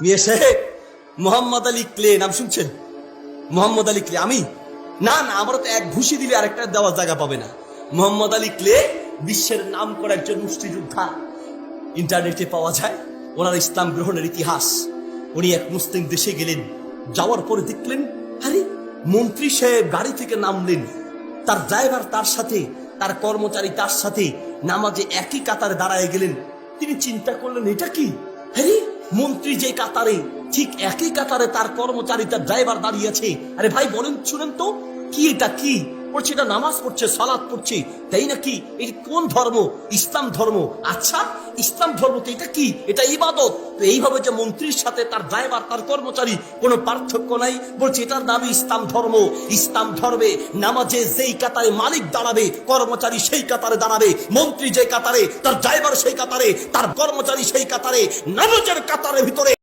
মিয়া সাহেব, মোহাম্মদ আলী ক্লে, নাম শুনছেন? মোহাম্মদ আলী ক্লে, আমি? না না আমরা তো এক ঘুষি দিলে আরেকটা দেওয়ার জায়গা পাবে না। মোহাম্মদ আলী ক্লে বিশ্বের নাম করা একজন মুষ্টিযোদ্ধা। ইন্টারনেটে পাওয়া যায়, ওনার ইসলাম গ্রহণের ইতিহাস। উনি এক মুসলিম দেশে গেলেন, যাওয়ার পরে দেখলেন, আরে, মন্ত্রী সাহেব গাড়ি থেকে নামলেন। তার ড্রাইভার তার সাথে, তার কর্মচারী তার সাথে, নামাজে একই কাতারে দাঁড়ায় গেলেন। তিনি চিন্তা করলেন, এটা কি? আরে মন্ত্রী যে কাতারে, ঠিক একই কাতারে তার কর্মচারী, তার ড্রাইভার দাঁড়িয়েছে আরে ভাই, বলেন, শুনেন তো, কি এটা কি? পড়ছে এটা নামাজ পড়ছে সালাদ পড়ছে। তাই নাকি এই কোন ধর্ম? ইসলাম ধর্ম। আচ্ছা ইসলাম ধর্ম তো এটা কি? এটা ইবাদত। তো এইভাবে যে মন্ত্রীর সাথে তার ড্রাইভার তার কর্মচারী, কোনো পার্থক্য নাই। বলছে, এটার নামই ইসলাম ধর্ম। ইসলাম ধর্মে নামাজে যেই কাতারে মালিক দাঁড়াবে, কর্মচারী সেই কাতারে দাঁড়াবে, মন্ত্রী যে কাতারে, তার ড্রাইভার সেই কাতারে, তার কর্মচারী সেই কাতারে, নামাজের কাতারের ভিতরে